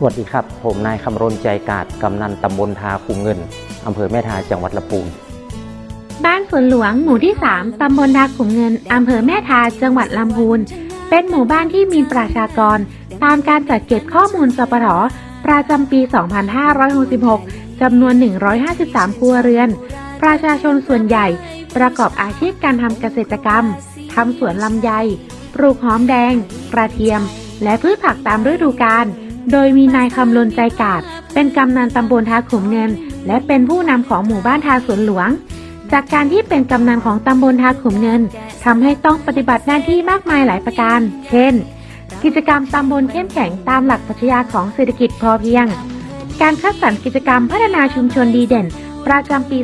สวัสดีครับ ผมนายคำรณใจกาดกำนันตำบลทาคูเงินอำเภอแม่ทาจังหวัดลำพูนบ้านสวนหลวงหมู่ที่ 3 ตำบลทาขุมเงิน อำเภอแม่ทา จังหวัดลำพูน เป็นหมู่บ้านที่มีประชากร ตามการจัดเก็บข้อมูลสปรประจำปี 2566 จำนวน 153 ครัวเรือน ประชาชนส่วนใหญ่ ประกอบอาชีพการทำเกษตรกรรม ทำสวนลำไย ปลูกหอมแดง กระเทียม และพืชผักตามฤดูกาล โดยมีนายคำลนใจกาดเป็นกำนันตำบลทาขุมเงิน และเป็นผู้นำของหมู่บ้านทาสวนหลวง จากการที่เป็นกำนันของตำบลทาขุมเงินทำให้ต้องปฏิบัติหน้าที่มากมายหลายประการ เช่น กิจกรรมตำบลเข้มแข็งตามหลักปรัชญาของเศรษฐกิจพอเพียง การคัดสรรกิจกรรมพัฒนาชุมชนดีเด่น ประจำปี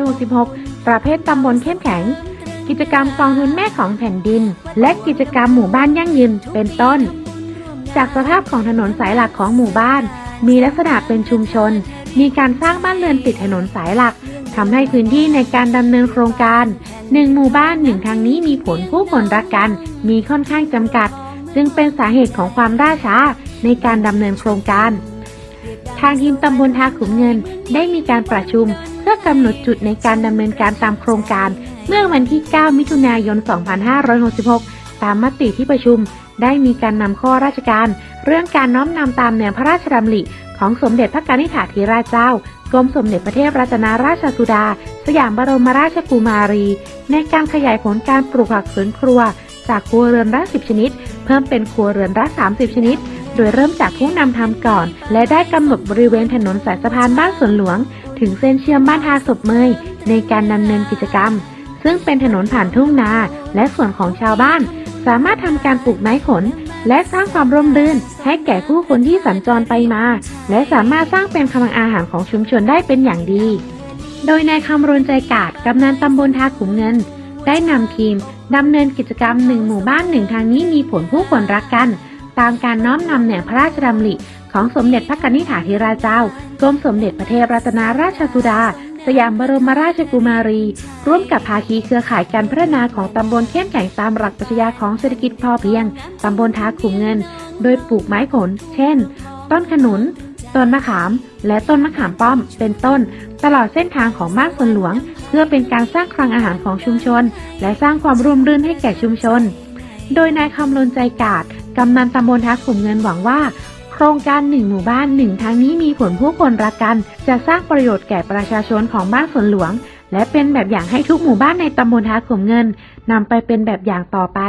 2566 ประเภทตำบลเข้มแข็ง กิจกรรมกองทุนแม่ของแผ่นดิน และกิจกรรมหมู่บ้านยั่งยืนเป็นต้น จากสภาพของถนนสายหลักของหมู่บ้าน มีลักษณะเป็นชุมชน มีการสร้างบ้านเรือนติดถนนสายหลักทำให้พื้นที่ในการดำเนินโครงการหนึ่งหมู่บ้านหนึ่งทางนี้มีผลผู้คนรักกัน มีค่อนข้างจำกัด จึงเป็นสาเหตุของความล่าช้าในการดำเนินโครงการ ทางทีมตำบลทาขุมเงินได้มีการประชุม เพื่อกำหนดจุดในการดำเนินการตามโครงการ เมื่อวันที่ 9 มิถุนายน 2566 ตามมติที่ประชุม ได้มีการนำข้อราชการ เรื่องการน้อมนำตามแนวพระราชดำริ ของสมเด็จพระกนิษฐาธิราชเจ้ากรมสมเด็จพระเทพรัตนราชสุดา สยามบรมราชกุมารี ในการขยายผลการปลูกผักสวนครัว จากครัวเรือนละ10 ชนิด เพิ่มเป็นครัวเรือนละ30 ชนิด โดยเริ่มจากผู้นำทำก่อน และได้กำหนดบริเวณถนนสายสะพานบ้านสวนหลวง ถึงเส้นเชื่อมบ้านทาศพเมยในการดำเนินกิจกรรม ซึ่งเป็นถนนผ่านทุ่งนาและส่วนของชาวบ้าน สามารถทำการปลูกไม้ผลและสร้างความร่มรื่นให้แก่ผู้คนที่สัญจรไปมา และสามารถสร้างเป็นกำลังอาหารของชุมชนได้เป็นอย่างดี โดยนายคำรณใจกาดกำนันตำบลทาขุมเงิน ได้นำทีมดำเนินกิจกรรมหนึ่งหมู่บ้านหนึ่งทางนี้มีผลผู้คนรักกัน ตามการน้อมนำแนวพระราชดำริของสมเด็จพระกนิษฐาธิราชเจ้ากรมสมเด็จพระเทพรัตนราชสุดา สยามบรมราชกุมารี ร่วมกับภาคีเครือข่ายการพัฒนาของตำบลเข้มแข็งตามหลักปรัชญาของเศรษฐกิจพอเพียง ตำบลทาขุมเงิน โดยปลูกไม้ผล เช่น ต้นขนุน ต้นมะขาม และต้นมะขามป้อม เป็นต้น ตลอดเส้นทางของบ้านสวนหลวง เพื่อเป็นการสร้างคลังอาหารของชุมชน และสร้างความร่วมรื่นให้แก่ชุมชน โดยนายคำลนใจกาดกำนันตำบลทักขุมเงินหวังว่า โครงการหนึ่งหมู่บ้านหนึ่งทางนี้มีผลผู้คนรักกัน จะสร้างประโยชน์แก่ประชาชนของบ้านสวนหลวง และเป็นแบบอย่างให้ทุกหมู่บ้านในตำบลทาขุมเงินนำไปเป็นแบบอย่างต่อไป